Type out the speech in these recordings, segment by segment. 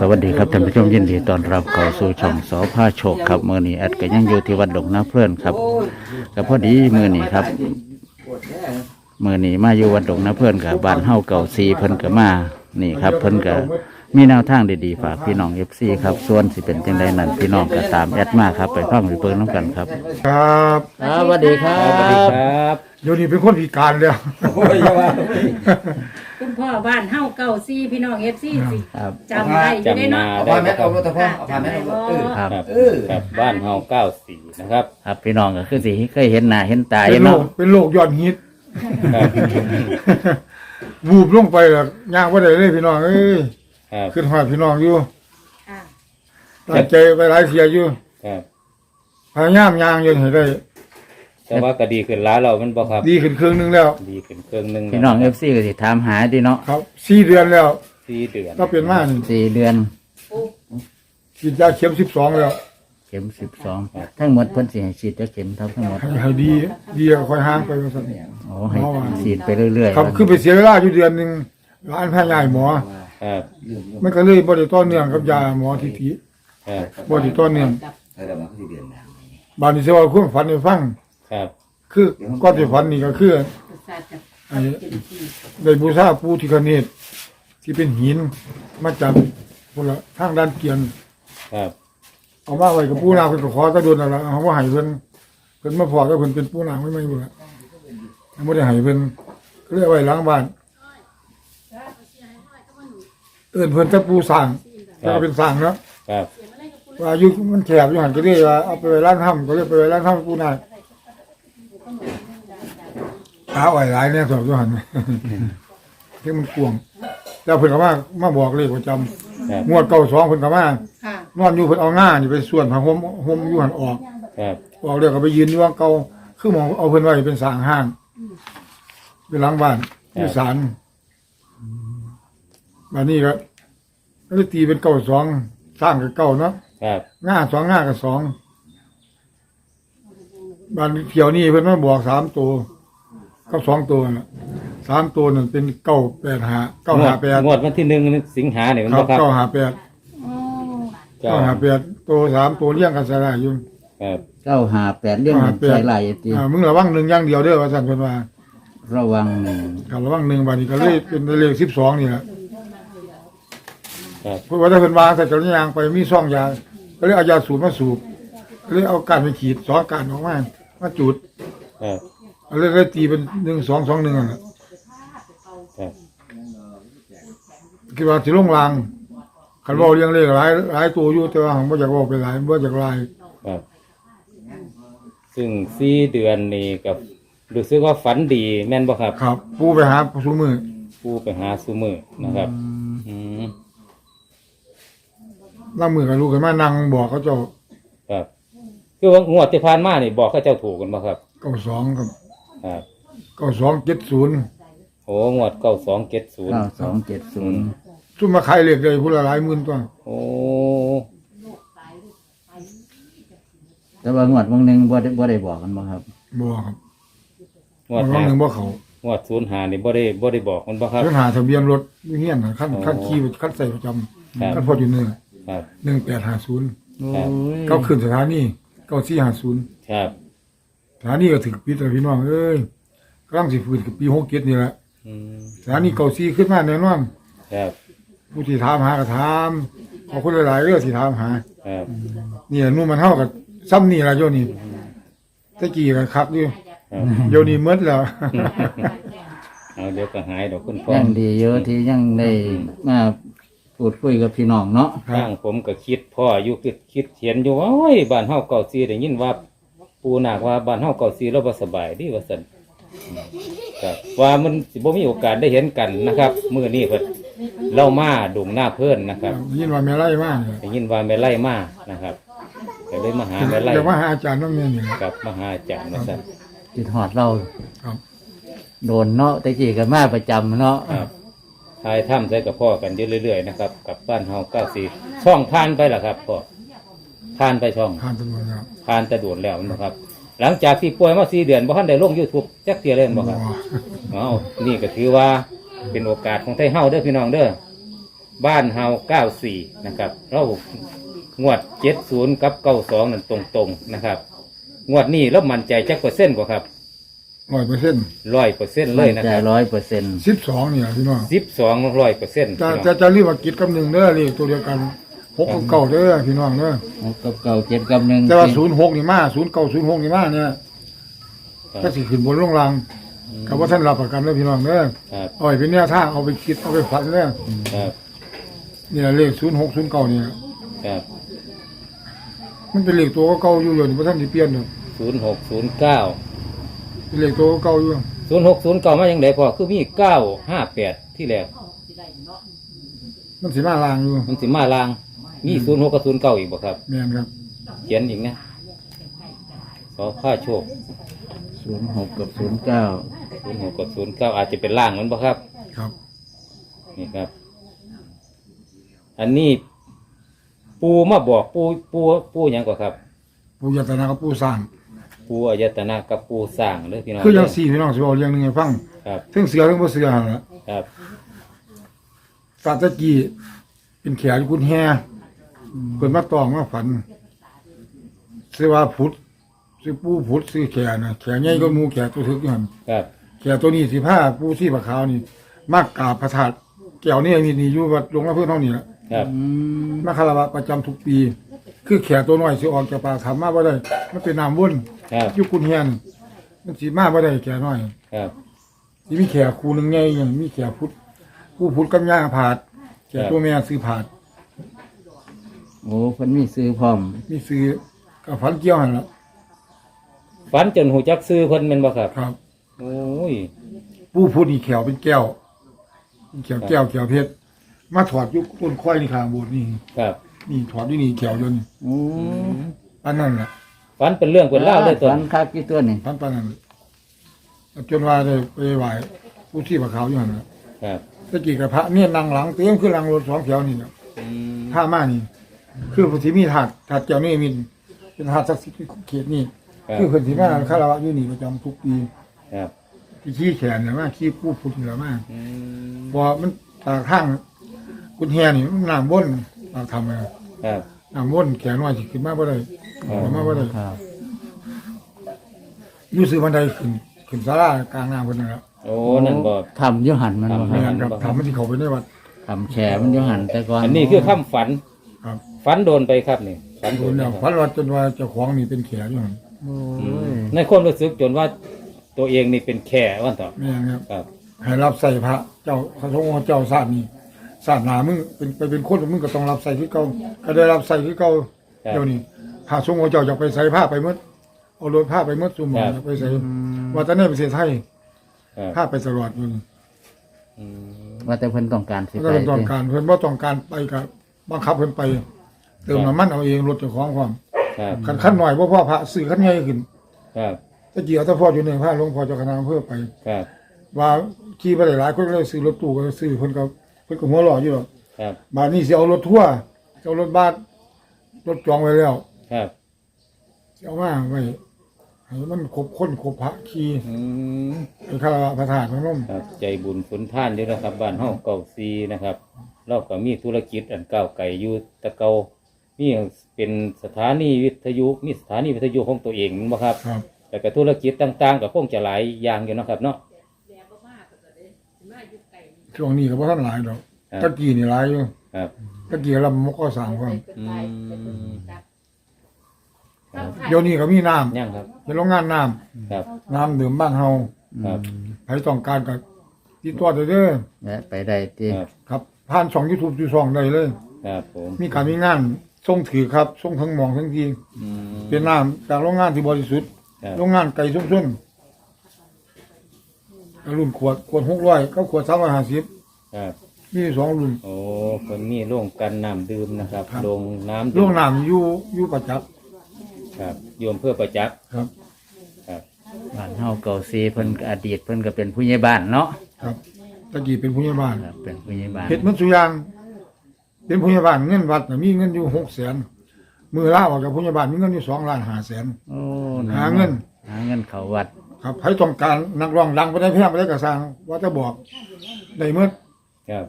สวัสดีครับท่านผู้ชมยินดีต้อนรับเข้าสู่ช่องสอพาโชคครับมือนี้แอดก็ยังอยู่ที่วัดดงน้าเพื่อนครับก็พอดีมือนี้ครับมือนี้มาอยู่วัดดงน้าเพื่อนกับบ้านเฮาเก่าซีเพิ่นก็มานี่ครับ เพิ่นก็ มีแนวทางดีๆฝากพี่น้องเอฟซีครับ ส่วนสิเป็นจังใดนั้นพี่น้องก็ตามแอดมาครับ ไปฟังไปเปิงน้ำกันครับ ครับครับสวัสดีครับสวัสดีครับเดี๋ยวนี้เป็นคนพิการแล้วโอ้ยอย่าว่าคุณพ่อบ้านเฮาเก่าซีพี่น้องเอฟซีสิครับ จำได้อยู่ได้จำนาเนาะได้พาแม่นะคเอารับรถตะพ่อเอาพาแม่เอารถเออครับครับเออ ครับบ้านเฮาเก้าสี่นะครับ ครับพี่น้องก็คือสิเคยเห็นหน้าเห็นตาอเป็ยู่นโรเนาะคเป็นโรคยอดฮิตครับ วูบลงไปแล้วย่างว่าได้เลยพี่น้องเอ้ย ครับ ขึ้นหอดพี่น้องอยู่ค่ะ ตั้งใจไปหลายเสียอยู่ครับ พยายามย่างจนเห็นได้ แต่ว่าก็ดีขึ้นหล้ายเรามันบ่ครับ ดีขึ้นครึ่งหนึงแล้ว ดีขึ้นเครื่องหนึงพี่น้องเอฟซีก็สิถามหาดีเนาะครับสี่เดือนแล้วสี่เดือนก็เป็นมานี่สี่เดือนฉีดยาเข็มสิบสองแล้วเข็มสิบสองทั้งหมดเพิ่นสิให้ฉีดจะเข็มเท่าทั้งหมดให้ให้ดีดีก็ค่อยห่างไปว่าซั่นโอ้ให้ฉีดไปเรื่อยๆครับ คือไปเสียเวลาอยู่เดือนหนึงร้านแพทย์ใหญ่หมอ ครับมันก็เลยบ่ได้ต่อเนื่องกับยาหมอทีทีครับบ่ได้ต่อเนื่องเออเดี๋ยวมาที่เดือนนะบานนี้สิว่าความฝันให้ฟัง ครับคือก้อนที่ฝันนี่ก็คือไอ้ได้บูชาปูที่คเนตที่เป็นหินมาจากพุ่นละทางด้านเกียน ครับเอามาไว้กับปูนาเพิ่นก็ขอตะโดนนั่นล่ะเอาว่าให้เพิ่นเพิ่นมาพอก็เพิ่นเป็นปูนาไม่ไม่บุละยังบ่ได้ให้เพิ่นก็เลยเอาไว้หลังบ้าน เอิ้นเพิ่นแตะปูสร้างแต่ก็เป็นสร้างเนาะครับว่าอยู่มันแคบอยู่หันก็เลยว่าเอาไปไว้ร้านถ้ำก็เลยไปไว้ร้านถ้ำปูนาตาอ่อยหลายเนี่ยสอบอยู่หันที่มันกวงแล้วเพิ่นก็มามาบอกเลขประจำครับงวดเก่าสองเพิ่นก็มาค่ะนอนอยู่เพิ่นเอาง่านี่ไปส่วนผ้าห่มห่มอยู่หันออกครับออกเรียกก็ไปยืนอยู่ว่าเก่าคือหมองเอาเพิ่นไว้เป็นสร้างห้างเป็นหลังบ้านที่ศาล บัดนี้ก็ก็เลยตีเป็นเก่าสองสร้างกับเก่าเนาะครับง่าสองง่ากับสองบัดเที่ยวนี้เพิ่นมาบอกสามตัวกับสองตัวน่ะสามตัวนั่นเป็นเก้าแปดหาเก้าหาแปดงวดวันที่หนึ่งสิงหาเนี่ยมันครับ่บครับเก้าหาแปดโอ้เก้าเก้าหาแปดตัวสามตัวเลี้ยงกันสลายอยู่ ครับเก้าหาแปดเรื่องเก้าหาแปดใส่ลายตีอ่ามึงระวังหนึ่งอย่างเดียวเด้อว่าสั่นเพิ่นว่าระวังหนึ่งครับระวังหนึ่งบัดนี้ก็เลยเป็นเลขสิบสองนี่แหละ ครับเพราะว่าถ้าเพิ่นวางใส่กระยางไปมีซ่องยาก็เลยเอายาสูบมาสูบก็เลยเอาการไปขีดสองการออกมามาจุดครับก็เลยเลยตีเป็นหนึ่งสองสองหนึ่งนั่นแหละครับคิดว่าสิลงรางคันเว่าเรียงเลขหลายหลายตัวอยู่แต่ว่าผมบ่อยากเว่าไปหลายบ่อยากหลายครับ ซึ่งสี่เดือนนี้กับรู้สึกว่าฝันดีแม่นบ่ครับ ครับ ปูไปหาสูมือ ผู้ไปหาซูมือนะครับ อืม ล่างมือกับลูกกันมานั่งบอกเขาเจ้าครับ คือว่างวดที่ผ่านมานี่บอกเขาเจ้าถูกกันบ่ครับ เก้าสองครับครับเก้าสองเจ็ดศูนย์โอ้งวดเก้าสองเจ็ดศูนย์เก้าสองเจ็ดศูนย์ซุ่มมาขายเลขเลยพูดละหลายหมื่นตัวโอ้แต่ว่างวดวงหนึ่งบ่ได้บ่ได้บอกกันบ่ครับบ่ครับงวดมันหาหนึ่งบ่เขางวดศูนย์หานี่บ่ได้บ่ได้บอกมันบ่ครับ เรื่องหาทะเบียนรถเฮียนน่ะขั้นอ๋อขั้นขี่ขั้นใส่ประจครับำขั้นพออยู่เนื้อ ครับหนึ่งแปดห้าศูนย์ครับเขาขึ้นสถานีเก้าสี่ห้าศูนย์ครับสถานีก็ถึงปีแล้วพี่น้องเอ้ยกำลังสิฟื้นกับปีหกเจ็ดนี่แหละอืมสถานีเก้าสี่ขึ้นมาแน่นอนครับผู้ที่ถามหาก็ถามขอบคุณหลายๆเรื่องที่ถามหา ครับเนี่ยนู่นมันเท่ากับซ้ำนี่ละโยนี่ตะกี้ก็คักอยู่ครับโยนี่หมดแล้วเอาเดี๋ยวก็หายดอกคุณพ่อ ยังดีเยอะที่ยังได้มา พูดคุยกับพี่น้องเนาะครับข้างผมก็คิดพ่ออยู่คิดคิดเขียนอยู่ว่าโอ้ยบ้านเฮาเก่าซีได้ยินว่า ปูนาคว่าบ้านเฮาเก่าซีเราบ่สบายดีว่าซั่นครับว่ามันสิบ่มีโอกาสได้เห็นกันนะครับมื้อนี้เพิ่นเล่ามาดุงหน้าเพิ่นนะครับยินว่าแม่ไล่มากเลยได้ยินว่าแม่ไล่มานะครับก็เลยมาหาแม่ไล่เดี๋ยวมาหาอาจารย์น้องเนี่ยนี่แหละกับมาหาอาจารย์ว่าซั่นจิตหอดเราครับ โดนเนาะแต่กี้กันมาประจำเนาะครับ ทายถ้ำใส่กับพ่อกันอยู่เรื่อยๆนะครับกับบ้านเฮา94ช่องผ่านไปล่ะครับพ่อผ่านไปช่องผ่านตำรวจแล้วผ่านแต่โดดแล้วนะครับ หลังจากที่ป่วยมา4เดือนบ่ทันได้ลง YouTube จักเที่ยเลยบ่ครับบ่เอานี่ก็ถือว่าเป็นโอกาสของไทยเฮาเด้อพี่น้องเด้อ บ้านเฮาเก้าสี่นะครับ เรางวดเจ็ดศูนย์กับเก้าสองนั่นตรงๆนะครับ งวดนี้เรามั่นใจจักเปอร์เซ็นต์กว่าครับ ร้อยเปอร์เซ็นต์ร้อยเปอร์เซ็นต์เลยนะใจครับร้อยเปอร์เซ็นต์สิบสองนี่แหละพี่น้องสิบสองร้อยเปอร์เซ็นต์จะจะจะรีบมากิดกับหนึ่งเด้อเลขตัวเดียวกันหกกับเก้าเด้อพี่น้องเด้อหกกับเก้าเจ็ดกับหนึ่งแต่ว่าศูนย์หกนี่มาศูนย์เก้าศูนย์หกนี่มาเนี่ยก็สิขึ้นบนลงรางกับว่าท่านรับประกันเด้อพี่น้องเด้อครับเอาไปเป็นแนวทางเอาไปคิดเอาไปฝันเด้อครับนี่แหละเลขศูนย์หกศูนย์เก้านี่ครับมันเป็นเลขตัวเก่าอยู่อยู่นี่พระท่านที่เปลี่ยนเด้อศูนย์หกศูนย์เก้า เป็นเลขตัวเก่าอยู่ศูนย์หกศูนย์เก้ามาอย่างไรพอคือมีเก้าห้าแปดที่แรกมันสิมาลางอยู่มันสิมาลาง มีศูนย์หกกับศูนย์เก้าอีกบ่ครับ แม่นครับเขียนอีกนะขอผ้าโชคศูนย์หกกับศูนย์เก้าศูนย์หกกับศูนย์เก้าอาจจะเป็นล่างมันบ่ครับ ครับ นี่ครับ อันนี้ปูมาบอกปูปูปูหยังก่อนครับ ปู่ยตนากับปู่สร้าง ปูอายตนะกับปูสร้างเลยพี่น้องคือยังสี่พี่น้องสิเอาเรื่องหนึงให้ฟังครับถึงเสือถึงบ่เสือหั่นล่ะครับตาตะกี้เป็นแขนกุญแฮเพิ่นมาตองมาฝันสิว่าพุทธสิปู่พุทธสิแขนน่ะแขนใหญ่ก็หมู่แขนตัวถึกอยู่หั่น ครับแขนตัวนี้สิผ้าปู่ที่ปะขาวนี่ มากกราบพระธาตุแก้วนี่มีนี่อยู่วัดหลวงพ่อเพิ่นเฮานี่ล่ะครับมาคารวะประจำทุกปี คือแขกตัวน้อยสิออกจากป่าทำมาบ่ได้มันเป็นน้ำวน ครับอยู่กุนเฮียนมันสิมาบ่ได้แขกน้อยครับสิมีแขกคู่หนึงใหญ่อย่างมีแขกพุทธผู้พุทธกับย่าผาดแขกตัวแม่ซื้อผาด โอ้เพิ่นมีซื้อพร้อมมีซื้อกับฝันเกี่ยวหั่นล่ะฝันจนหูจักซื้อเพิ่นแม่นบ่ครับครับ โอ้ยผู้พุทธนี่แขวเป็นแก้วเป็นแขวแก้วแขวเพชรมาถอดอยุคต้นควายนี่ข้างโบสถ์นี่ ครับนี่ถอดอยู่นี่แขวอยู่นี่โอ้ อันนั้นล่ะ ฝันเป็นเรื่องเป็นเล่าวเลยตัวฝันคักกี่ตัวนี่พันปานนั้นจนว่าได้ไปไหว้ผู้ที่ปะขาวอยู่หั่นล่ะครับตะกี้กับพระเนี่ยนั่งหลังเตียงคือหลังรถสองแถวนี่เนาะอืมท่ามานี่ คือพระธิมีถาดถาดแก้วนี่มีเป็นถาดศักดิ์สิทธิ์เขตนี่ ครับคือเพิ่นสิมาคารวะอยู่นี่ประจำทุกปีครับที่ขี้แขนเนี่ยมาขี้ผู้พุทธเนี่ยมาอืมบ่มันปากข้างกุญแฮนี่มันน้ำวนปากทำไงครับน้ำวนแขนน้อยสิขึ้นมาบ่ได้ ขึ้นมาบ่ได้ครับ อยู่ซื้อบันไดขึ้นขึ้นศาลากลางน้ำเพิ่นนั่นแหละโอ้นั่นบ่ ทำอยุหันมันบ่คไม่รับงั้นครับทำมันสิเข้าไปในวัด ทำแฉมันอยุหันแต่ก่อนอันนี้คือคำฝัน ครับ ฝันโดนไปครับนี่ฝันโดโดนนไปแล้วครับพันวัดจนว่าเจ้าของนี่เป็นแขอยู่หั่นโอ้อืยมในความรู้สึกจนว่าตัวเองนี่เป็นแค่วันต่อแม่นครับครับ ให้รับใส่พระ เจ้าพระสงฆ์ของเจ้าศาสตร์นี่ศาสนามึงเป็นไปเป็นคนมึงก็ต้องรับใส่ที่เก่าก็ได้รับใส่ที่เก่าครับ เดี๋ยวนี้ พระสงฆ์ของเจ้าจะไปใส่ผ้าไปหมดเอารถผ้าไปหมดสุมหมอครับจะไปใส่ว่าแต่ในประเทศไทยครับผ้าไปตลอดอยู่นี่อืมว่าแต่เพิ่นต้องการสิก็ไปเป็นต้องการเพิ่นบ่ต้องการไปกับบังคับเพิ่นไป เติมน้ำมันเอาเองรถเจ้าของความครับคันขั้นหน่อยบ่พอพระซื้อขั้นใหญ่ขึ้นครับตะกี้เอาแต่พออยู่ในพระหลวงพ่อเจ้าคณะอำเภอไป ครับว่าขี่ไปหลายๆคนก็เลยซื้อรถตู้ก็ซื้อเพิ่นก็เพิ่นก็หัวหล่ออยู่หรอกครับบาทนี้สิเอารถทั่วร์สิเอารถบัสรถจองไว้แล้ว ครับสิเอามาไว้ให้มันครบคนครบพระขี่อืมไปคารวะพระธาตุพนมครับ ใจบุญฝนท่านอยู่นะครับ บ้านห้องเก่าซีนะครับ เราก็มีธุรกิจอันเก่าวไก่อยู่แตะเกามีเป็นสถานีวิทยุมีสถานีวิทยุของตัวเองมั้งครับ ครับ แต่ก็ธุรกิจต่างๆก็คงจะหลายอย่างอยู่เนาะครับเนาะ ช่วงนี้ก็บ่ทันหลายดอกครับ ตะกี้นี่หลายอยู่ครับ ตะกี้เรามก็สร้างความ อืม เดี๋ยวนี้ก็มีน้ำยังครับเป็นโรงงานน้ำครับน้ำดื่มบ้านเฮาครับ ใครต้องการก็ติดต่อได้เด้อและไปได้ที่ครับ ครับผ่านช่อง YouTube อยู่ช่องได้เลย ครับผมมีการมีงานส่งถือครับส่งทั้งหมองทั้งทีอืมเป็นน้ำจากโรงงานที่บริสุทธิ์ ครับโรงงานไก่ส้มส้นรุ่นขวดขวดหกร้อยก็ขวดสามร้อยห้าสิบครับมีสองรุ่น โอ้คนมีโรงกันน้ำดื่มนะครับครับโรงน้ำโรงน้ำอยู่อยู่ประจับ ครับโยมเพื่อประจักษ์ครับ ครับบ้านเฮาเก่าซีเพิ่นก็อดีตเพิ่นก็เป็นผู้ใหญ่บ้านเนาะครับตะกี้เป็นผู้ใหญ่บ้านครับเป็นผู้ใหญ่บ้านเฮ็ดมันสุอยาง เป็นผู้ใหญ่บ้านเงินวัดน่ะมีเงินอยู่หกแสนมือล่าออกจากผู้ใหญ่บ้านมีเงินอยู่สองล้านห้าแสน โอ้หาเงิน หาเงินเขาวัดครับใครต้องการนักร้องดังไปได้เพียงไปได้กระสร้างว่าจะบอกได้เมื่อครับ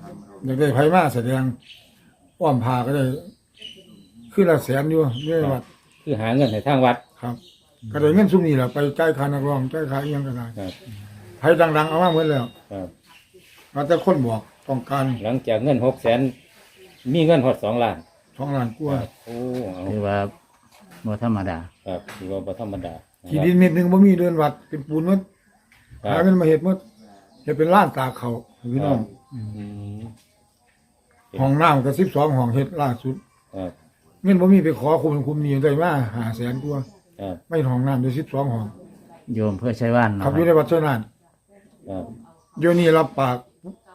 อยากได้ไผมาแสดงอ้อมพาก็ได้ขึ้นละแสนอยู่เรื่อยวัด คือหาเงินให้ทางวัด ครับก็ได้เงินซุมนี้แหละไปจ่ายค่านักร้องจ่ายค่าอิหยังก็ได้ครับไผดังๆเอามาหมดแล้วครับ มาแต่คนบอกต้องการหลังจากเงินหกแสนมีเงินหอดสองล้านท้องล้านกว่าครับโอ้เอาถือว่าบ่ธรรมดา ครับถือว่าบ่ธรรมดาที่ดินเม็ดหนึงบ่มีเดือนวัดเป็นปูนหมดครัหาบเงินมาเฮ็ดหมดเฮ็ดเป็นล้านตากเขาพี่น้องอืมห้องน้ำก็12ห้องเฮ็ดล่าสุดครับ เงินบ่มีไปขอคุมคุมนี่ได้มา5แสนกว่าครับไม่ห้องน้ำได้12ห้องโยมเพื่อใช้ว่านคเนาะรับอยู่ในวัดเท่านั้นครับเดี๋ยวนี้รับปาก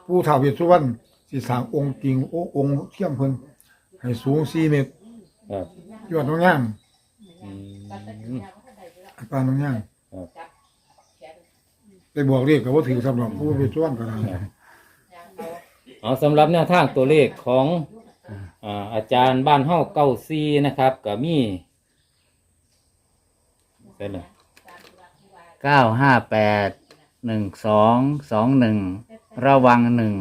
ผู้ท้าวเวสสุวรรณสิสร้างองค์จริงโอ้องค์เทียมเพิ่นให้สูง4เมตรครับยอดน้องย่างอืม ปานน้องย่างครับ ไปบอกเรียกก็บ่ถือสำหรับผู้เวสสุวรรณก็ได้ เอาสำหรับแนวทางตัวเลขของ อ่าอาจารย์บ้านเฮาเก้าซีนะครับก็มีเป็นเลยเก้าห้าแปดหนึ่งสองสองหนึ่งระวังหนึ่ง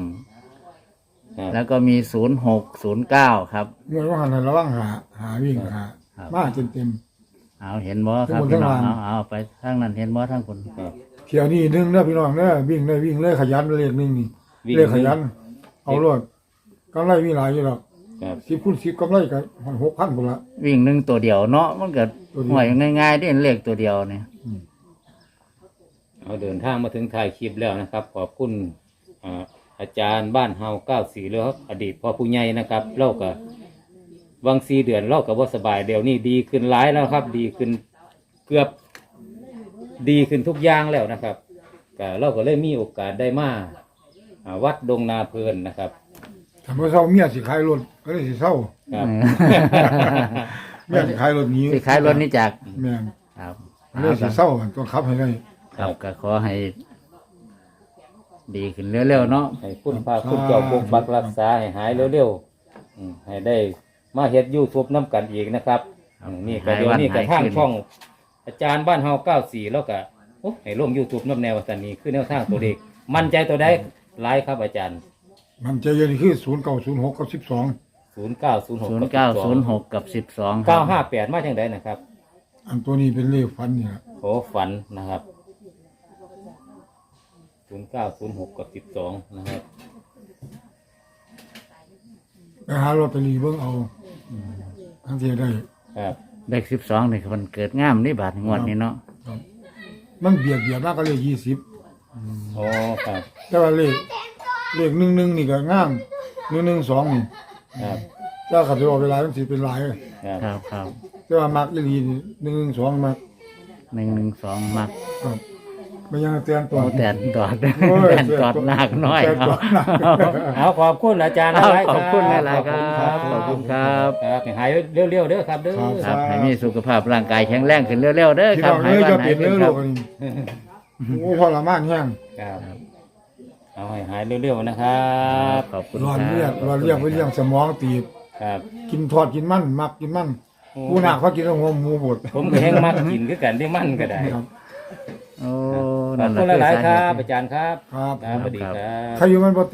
ครับแล้วก็มีศูนย์หกศูนย์เก้าครับเมื่อว่าหันให้ระวังหาหาวิ่งหาครับ มาเต็มเอาเห็นบ่ครับข้างบนพี่น้องข้างล่างเอาเอาไปทางนั้นเห็นบ่ทางคนครับ ๆเที่ยวนี้หนึงเด้อพี่น้องเด้อวิ่งได้วิ่งเลยขยันเลขหนึงนี่วิ่ง เลขขยัน เอารวดกำไรมีหลายอยู่ดอก ครับ10คูณ10กำไรก็6,000พุ่นละ วิ่งหนึ่งตัวเดียวเนาะมันก็ตัวเดียว ห่วยง่ายๆที่เลขตัวเดียวเนี่ย เอาเดินทางมาถึงถ่ายคลิปแล้วนะครับ ขอบคุณอ่าอาจารย์บ้านเฮาเก้าสีแล้วอดีตพ่อผู้ใหญ่นะครับเล่ากับวังสีเดือนเล่ากับว่าสบายเดี๋ยวนี้ดีขึ้นหลายแล้วครับ ดีขึ้นเกือบดีขึ้นทุกอย่างแล้วนะครับก็เราก็เลยมีโอกาสได้มาอ่าวัดดงนาเพลินนะครับ ถ้าบ่เศร้าเมียสิขายรถก็เลยสิเศร้าครับ เมียสิขายรถหนี้สิขายรถนี่จากแม่นครับก็เลยสิเศร้าต้องขับให้ได้ ครับก็ขอให้ ดีขึ้นเร็วๆเนาะ ให้คุณพาคุณเจ้าปกปักรักษาให้หายเร็วๆอืมให้ได้มาเฮ็ดยูทูบน้ำกันอีกนะครับอืมนี่ก็เดี๋ยวนี้ก็ทางช่อง อาจารย์บ้านเฮาเก้าสี่แล้วก็โอ้ให้ลงยูทูบน้ำแนวสันนี้คือแนวทางตัวเลขมั่นใจตัวใดหลายครับอาจารย์ มันใจเย็นคือ0906กับ12ศูนย์เก้าศูนย์หกศูนย์เก้าศูนย์หกกับสิบสองเก้าห้าแปดมาจังไดนะครับ อันตัวนี้เป็นเลขฟันนี่ล่ะโอ้ฝันนะครับศูนย์เก้าศูนย์หกกับสิบสองนะครับไปหาลอตเตอรี่เบิ่งเอาทั้งที่ได้ ครับเลขสิบสองนี่มันเกิดงามนี่บาทงวดนี้เนาะครับมันเบียดเบียดมากก็เลขยี่สิบโอ้ครับแต่ว่าเลข เลขหนึ่งหนึ่งนี่ก็งามหนึ่งหนึ่งสองนี่ครับถ้าขับไปออกเวลามันสิเป็นหลายครับครับครับแต่ว่ามักอีหลีนี่หนึ่งหนึ่งสองมักหนึ่งหนึ่งสองมักครับไม่ยังเตือนตัว โอ้แตนตอดโอ้ยแตนตอดหนักน้อยแตนเอาตอดหนักเอาขอบคุณอาจารย์เอาหลายขอบคุณหลายๆครับขขออบบคุคุณณครับครับให้หายเร็วๆเด้อครับเด้อครับครับให้มีสุขภาพร่างกายแข็งแรงขึ้นเร็วๆเด้อพี่ครัน้บองให้เอ้ยบ้าจะนไหนเปลี่ยนขึ้เนื้นอคโลรับกอันนี้โอ้ทรมานแห้ง ครับ เอาให้หายเร็วๆนะครับขอบคุณร้อนคเลือรัดบร้อนเลี้ยงไว้เลี้ยงสมองตีบครับ กินทอดกินมันมักกินมันผู้หนักเขากินแล้วหัวหมูบด ผมก็แห้งมากกินคือกันได้มั่นก็ได้ครับโอ้ขอนั่บนแหคุละณหลายๆอคสรับเหตุ อาจารย์ครับครับ ครับสวัสดีครับ ใครอยู่มันบ่เตะ